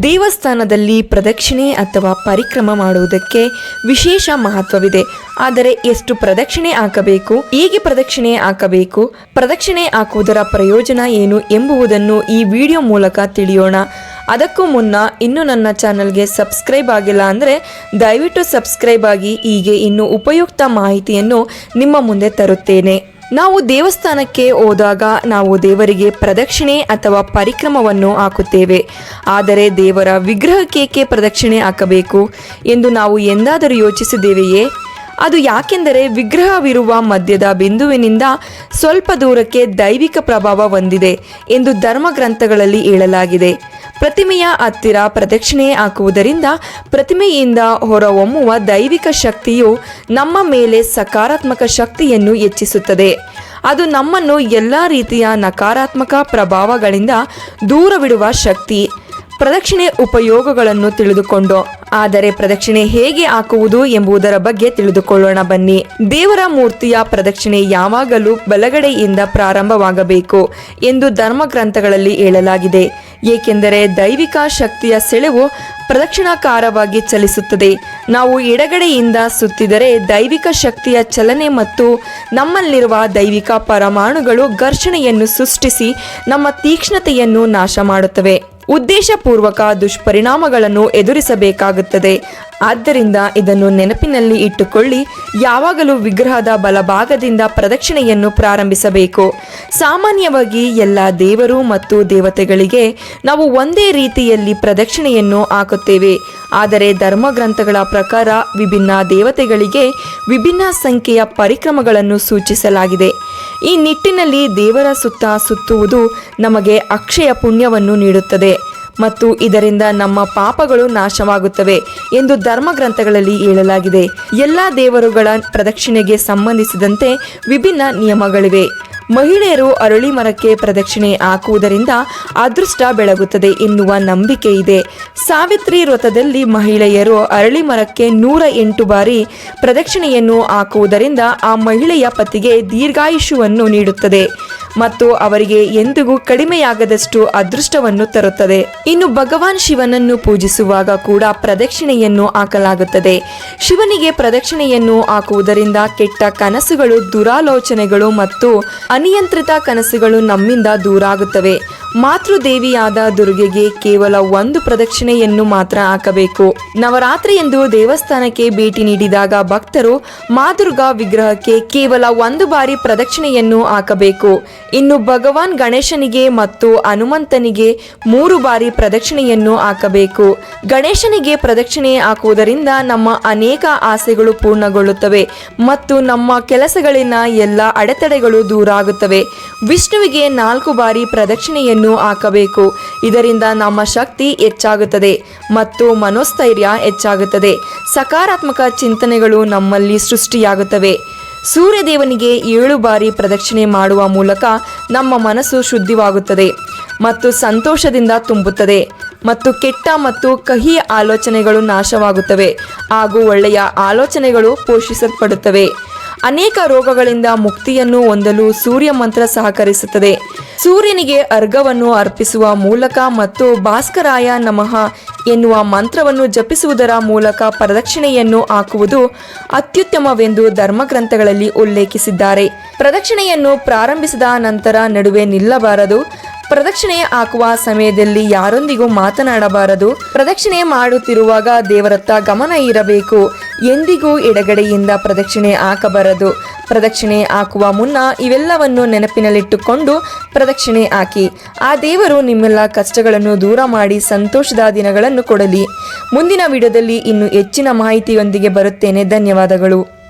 ದೇವಸ್ಥಾನದಲ್ಲಿ ಪ್ರದಕ್ಷಿಣೆ ಅಥವಾ ಪರಿಕ್ರಮ ಮಾಡುವುದಕ್ಕೆ ವಿಶೇಷ ಮಹತ್ವವಿದೆ. ಆದರೆ ಎಷ್ಟು ಪ್ರದಕ್ಷಿಣೆ ಹಾಕಬೇಕು, ಹೇಗೆ ಪ್ರದಕ್ಷಿಣೆ ಹಾಕಬೇಕು, ಪ್ರದಕ್ಷಿಣೆ ಹಾಕುವುದರ ಪ್ರಯೋಜನ ಏನು ಎಂಬುದನ್ನು ಈ ವಿಡಿಯೋ ಮೂಲಕ ತಿಳಿಯೋಣ. ಅದಕ್ಕೂ ಮುನ್ನ ಇನ್ನು ನನ್ನ ಚಾನಲ್ಗೆ ಸಬ್ಸ್ಕ್ರೈಬ್ ಆಗಿಲ್ಲ ಅಂದರೆ ದಯವಿಟ್ಟು ಸಬ್ಸ್ಕ್ರೈಬ್ ಆಗಿ ಹೀಗೆ ಇನ್ನು ಉಪಯುಕ್ತ ಮಾಹಿತಿಯನ್ನು ನಿಮ್ಮ ಮುಂದೆ ತರುತ್ತೇನೆ. ನಾವು ದೇವಸ್ಥಾನಕ್ಕೆ ಹೋದಾಗ ನಾವು ದೇವರಿಗೆ ಪ್ರದಕ್ಷಿಣೆ ಅಥವಾ ಪರಿಕ್ರಮವನ್ನು ಹಾಕುತ್ತೇವೆ. ಆದರೆ ದೇವರ ವಿಗ್ರಹಕ್ಕೇಕೆ ಪ್ರದಕ್ಷಿಣೆ ಹಾಕಬೇಕು ಎಂದು ನಾವು ಎಂದಾದರೂ ಯೋಚಿಸಿದ್ದೇವೆಯೇ? ಅದು ಯಾಕೆಂದರೆ ವಿಗ್ರಹವಿರುವ ಮಧ್ಯದ ಬಿಂದುವಿನಿಂದ ಸ್ವಲ್ಪ ದೂರಕ್ಕೆ ದೈವಿಕ ಪ್ರಭಾವ ಹೊಂದಿದೆ ಎಂದು ಧರ್ಮಗ್ರಂಥಗಳಲ್ಲಿ ಹೇಳಲಾಗಿದೆ. ಪ್ರತಿಮೆಯ ಹತ್ತಿರ ಪ್ರದಕ್ಷಿಣೆ ಹಾಕುವುದರಿಂದ ಪ್ರತಿಮೆಯಿಂದ ಹೊರಹೊಮ್ಮುವ ದೈವಿಕ ಶಕ್ತಿಯು ನಮ್ಮ ಮೇಲೆ ಸಕಾರಾತ್ಮಕ ಶಕ್ತಿಯನ್ನು ಹೆಚ್ಚಿಸುತ್ತದೆ. ಅದು ನಮ್ಮನ್ನು ಎಲ್ಲ ರೀತಿಯ ನಕಾರಾತ್ಮಕ ಪ್ರಭಾವಗಳಿಂದ ದೂರವಿಡುವ ಶಕ್ತಿ, ಪ್ರದಕ್ಷಿಣೆ ಉಪಯೋಗಗಳನ್ನು ತಿಳಿದುಕೊಂಡು. ಆದರೆ ಪ್ರದಕ್ಷಿಣೆ ಹೇಗೆ ಹಾಕುವುದು ಎಂಬುದರ ಬಗ್ಗೆ ತಿಳಿದುಕೊಳ್ಳೋಣ ಬನ್ನಿ. ದೇವರ ಮೂರ್ತಿಯ ಪ್ರದಕ್ಷಿಣೆ ಯಾವಾಗಲೂ ಬಲಗಡೆಯಿಂದ ಪ್ರಾರಂಭವಾಗಬೇಕು ಎಂದು ಧರ್ಮ ಗ್ರಂಥಗಳಲ್ಲಿ ಹೇಳಲಾಗಿದೆ. ಏಕೆಂದರೆ ದೈವಿಕ ಶಕ್ತಿಯ ಸೆಳೆವು ಪ್ರದಕ್ಷಿಣಾಕಾರವಾಗಿ ಚಲಿಸುತ್ತದೆ. ನಾವು ಎಡಗಡೆಯಿಂದ ಸುತ್ತಿದರೆ ದೈವಿಕ ಶಕ್ತಿಯ ಚಲನೆ ಮತ್ತು ನಮ್ಮಲ್ಲಿರುವ ದೈವಿಕ ಪರಮಾಣುಗಳು ಘರ್ಷಣೆಯನ್ನು ಸೃಷ್ಟಿಸಿ ನಮ್ಮ ತೀಕ್ಷ್ಣತೆಯನ್ನು ನಾಶ ಮಾಡುತ್ತವೆ ಉದ್ದೇಶಪೂರ್ವಕ ದುಷ್ಪರಿಣಾಮಗಳನ್ನು ಎದುರಿಸಬೇಕಾಗುತ್ತದೆ. ಆದ್ದರಿಂದ ಇದನ್ನು ನೆನಪಿನಲ್ಲಿ ಇಟ್ಟುಕೊಳ್ಳಿ, ಯಾವಾಗಲೂ ವಿಗ್ರಹದ ಬಲಭಾಗದಿಂದ ಪ್ರದಕ್ಷಿಣೆಯನ್ನು ಪ್ರಾರಂಭಿಸಬೇಕು. ಸಾಮಾನ್ಯವಾಗಿ ಎಲ್ಲ ದೇವರು ಮತ್ತು ದೇವತೆಗಳಿಗೆ ನಾವು ಒಂದೇ ರೀತಿಯಲ್ಲಿ ಪ್ರದಕ್ಷಿಣೆಯನ್ನು ಹಾಕುತ್ತೇವೆ. ಆದರೆ ಧರ್ಮಗ್ರಂಥಗಳ ಪ್ರಕಾರ ವಿಭಿನ್ನ ದೇವತೆಗಳಿಗೆ ವಿಭಿನ್ನ ಸಂಖ್ಯೆಯ ಪರಿಕ್ರಮಗಳನ್ನು ಸೂಚಿಸಲಾಗಿದೆ. ಈ ನಿಟ್ಟಿನಲ್ಲಿ ದೇವರ ಸುತ್ತ ಸುತ್ತುವುದು ನಮಗೆ ಅಕ್ಷಯ ಪುಣ್ಯವನ್ನು ನೀಡುತ್ತದೆ ಮತ್ತು ಇದರಿಂದ ನಮ್ಮ ಪಾಪಗಳು ನಾಶವಾಗುತ್ತವೆ ಎಂದು ಧರ್ಮಗ್ರಂಥಗಳಲ್ಲಿ ಹೇಳಲಾಗಿದೆ. ಎಲ್ಲ ದೇವರುಗಳ ಪ್ರದಕ್ಷಿಣೆಗೆ ಸಂಬಂಧಿಸಿದಂತೆ ವಿಭಿನ್ನ ನಿಯಮಗಳಿವೆ. ಮಹಿಳೆಯರು ಅರಳಿ ಮರಕ್ಕೆ ಪ್ರದಕ್ಷಿಣೆ ಹಾಕುವುದರಿಂದ ಅದೃಷ್ಟ ಬೆಳಗುತ್ತದೆ ಎನ್ನುವ ನಂಬಿಕೆ ಇದೆ. ಸಾವಿತ್ರಿ ವ್ರತದಲ್ಲಿ ಮಹಿಳೆಯರು ಅರಳಿ ಮರಕ್ಕೆ ನೂರ ಎಂಟು ಬಾರಿ ಪ್ರದಕ್ಷಿಣೆಯನ್ನು ಹಾಕುವುದರಿಂದ ಆ ಮಹಿಳೆಯ ಪತಿಗೆ ದೀರ್ಘಾಯುಷ್ಯವನ್ನು ನೀಡುತ್ತದೆ ಮತ್ತು ಅವರಿಗೆ ಎಂದಿಗೂ ಕಡಿಮೆಯಾಗದಷ್ಟು ಅದೃಷ್ಟವನ್ನು ತರುತ್ತದೆ. ಇನ್ನು ಭಗವಾನ್ ಶಿವನನ್ನು ಪೂಜಿಸುವಾಗ ಕೂಡ ಪ್ರದಕ್ಷಿಣೆಯನ್ನು ಹಾಕಲಾಗುತ್ತದೆ. ಶಿವನಿಗೆ ಪ್ರದಕ್ಷಿಣೆಯನ್ನು ಹಾಕುವುದರಿಂದ ಕೆಟ್ಟ ಕನಸುಗಳು, ದುರಾಲೋಚನೆಗಳು ಮತ್ತು ಅನಿಯಂತ್ರಿತ ಕನಸುಗಳು ನಮ್ಮಿಂದ ದೂರಾಗುತ್ತವೆ. ಮಾತೃದೇವಿಯಾದ ದುರ್ಗೆಗೆ ಕೇವಲ ಒಂದು ಪ್ರದಕ್ಷಿಣೆಯನ್ನು ಮಾತ್ರ ಹಾಕಬೇಕು. ನವರಾತ್ರಿ ಎಂದು ದೇವಸ್ಥಾನಕ್ಕೆ ಭೇಟಿ ನೀಡಿದಾಗ ಭಕ್ತರು ಮಾದುರ್ಗಾ ವಿಗ್ರಹಕ್ಕೆ ಕೇವಲ ಒಂದು ಬಾರಿ ಪ್ರದಕ್ಷಿಣೆಯನ್ನು ಹಾಕಬೇಕು. ಇನ್ನು ಭಗವಾನ್ ಗಣೇಶನಿಗೆ ಮತ್ತು ಹನುಮಂತನಿಗೆ ಮೂರು ಬಾರಿ ಪ್ರದಕ್ಷಿಣೆಯನ್ನು ಹಾಕಬೇಕು. ಗಣೇಶನಿಗೆ ಪ್ರದಕ್ಷಿಣೆ ಹಾಕುವುದರಿಂದ ನಮ್ಮ ಅನೇಕ ಆಸೆಗಳು ಪೂರ್ಣಗೊಳ್ಳುತ್ತವೆ ಮತ್ತು ನಮ್ಮ ಕೆಲಸಗಳಿನ ಎಲ್ಲ ಅಡೆತಡೆಗಳು ದೂರ ಆಗುತ್ತವೆ ವಿಷ್ಣುವಿಗೆ ನಾಲ್ಕು ಬಾರಿ ಪ್ರದಕ್ಷಿಣೆಯನ್ನು ಹಾಕಬೇಕು. ಇದರಿಂದ ನಮ್ಮ ಶಕ್ತಿ ಹೆಚ್ಚಾಗುತ್ತದೆ ಮತ್ತು ಮನೋಸ್ಥೈರ್ಯ ಹೆಚ್ಚಾಗುತ್ತದೆ. ಸಕಾರಾತ್ಮಕ ಚಿಂತನೆಗಳು ನಮ್ಮಲ್ಲಿ ಸೃಷ್ಟಿಯಾಗುತ್ತವೆ. ಸೂರ್ಯದೇವನಿಗೆ ಏಳು ಬಾರಿ ಪ್ರದಕ್ಷಿಣೆ ಮಾಡುವ ಮೂಲಕ ನಮ್ಮ ಮನಸ್ಸು ಶುದ್ಧಿವಾಗುತ್ತದೆ ಮತ್ತು ಸಂತೋಷದಿಂದ ತುಂಬುತ್ತದೆ ಮತ್ತು ಕೆಟ್ಟ ಮತ್ತು ಕಹಿ ಆಲೋಚನೆಗಳು ನಾಶವಾಗುತ್ತವೆ ಹಾಗೂ ಒಳ್ಳೆಯ ಆಲೋಚನೆಗಳು ಪೋಷಿಸಲ್ಪಡುತ್ತವೆ. ಅನೇಕ ರೋಗಗಳಿಂದ ಮುಕ್ತಿಯನ್ನು ಹೊಂದಲು ಸೂರ್ಯ ಮಂತ್ರ ಸಹಕರಿಸುತ್ತದೆ. ಸೂರ್ಯನಿಗೆ ಅರ್ಘವನ್ನು ಅರ್ಪಿಸುವ ಮೂಲಕ ಮತ್ತು ಭಾಸ್ಕರಾಯ ನಮಃ ಎನ್ನುವ ಮಂತ್ರವನ್ನು ಜಪಿಸುವುದರ ಮೂಲಕ ಪ್ರದಕ್ಷಿಣೆಯನ್ನು ಹಾಕುವುದು ಅತ್ಯುತ್ತಮವೆಂದು ಧರ್ಮಗ್ರಂಥಗಳಲ್ಲಿ ಉಲ್ಲೇಖಿಸಿದ್ದಾರೆ. ಪ್ರದಕ್ಷಿಣೆಯನ್ನು ಪ್ರಾರಂಭಿಸಿದ ನಂತರ ನಡುವೆ ನಿಲ್ಲಬಾರದು. ಪ್ರದಕ್ಷಿಣೆ ಹಾಕುವ ಸಮಯದಲ್ಲಿ ಯಾರೊಂದಿಗೂ ಮಾತನಾಡಬಾರದು. ಪ್ರದಕ್ಷಿಣೆ ಮಾಡುತ್ತಿರುವಾಗ ದೇವರತ್ತ ಗಮನ ಇರಬೇಕು. ಎಂದಿಗೂ ಎಡಗಡೆಯಿಂದ ಪ್ರದಕ್ಷಿಣೆ ಹಾಕಬಾರದು. ಪ್ರದಕ್ಷಿಣೆ ಹಾಕುವ ಮುನ್ನ ಇವೆಲ್ಲವನ್ನು ನೆನಪಿನಲ್ಲಿಟ್ಟುಕೊಂಡು ಪ್ರದಕ್ಷಿಣೆ ಹಾಕಿ. ಆ ದೇವರು ನಿಮ್ಮೆಲ್ಲ ಕಷ್ಟಗಳನ್ನು ದೂರ ಮಾಡಿ ಸಂತೋಷದ ದಿನಗಳನ್ನು ಕೊಡಲಿ. ಮುಂದಿನ ವಿಡಿಯೋದಲ್ಲಿ ಇನ್ನು ಹೆಚ್ಚಿನ ಮಾಹಿತಿಯೊಂದಿಗೆ ಬರುತ್ತೇನೆ. ಧನ್ಯವಾದಗಳು.